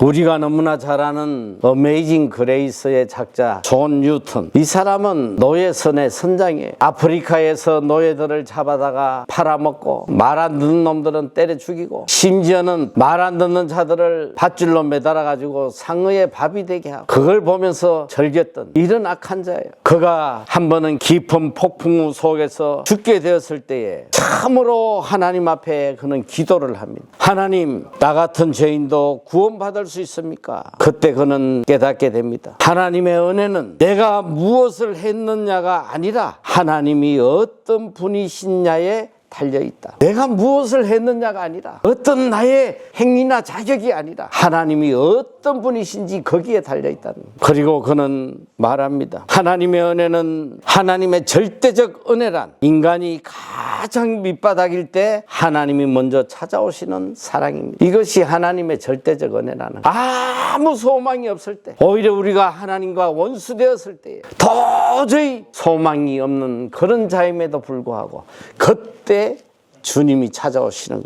우리가 너무나 잘 아는 어메이징 그레이스의 작자 존 뉴턴. 이 사람은 노예선의 선장이에요. 아프리카에서 노예들을 잡아다가 팔아먹고 말 안 듣는 놈들은 때려 죽이고 심지어는 말 안 듣는 자들을 밧줄로 매달아 가지고 상어의 밥이 되게 하고 그걸 보면서 즐겼던 이런 악한 자예요. 그가 한 번은 깊은 폭풍우 속에서 죽게 되었을 때에 참으로 하나님 앞에 그는 기도를 합니다. 하나님 나 같은 죄인도 구원받을 수 있습니까? 그때 그는 깨닫게 됩니다. 하나님의 은혜는 내가 무엇을 했느냐가 아니라 하나님이 어떤 분이시냐에 달려 있다. 내가 무엇을 했느냐가 아니라 어떤 나의 행위나 자격이 아니라 하나님이 어떤 분이신지 거기에 달려. 거예요. 그리고 그는 말합니다. 하나님의 은혜는 하나님의 절대적 은혜란 인간이 가장 밑바닥일 때 하나님이 먼저 찾아오시는 사랑입니다. 이것이 하나님의 절대적 은혜라는 거예요. 아무 소망이 없을 때 오히려 우리가 하나님과 원수되었을 때에 도저히 소망이 없는 그런 자임에도 불구하고 그때 주님이 찾아오시는 거예요.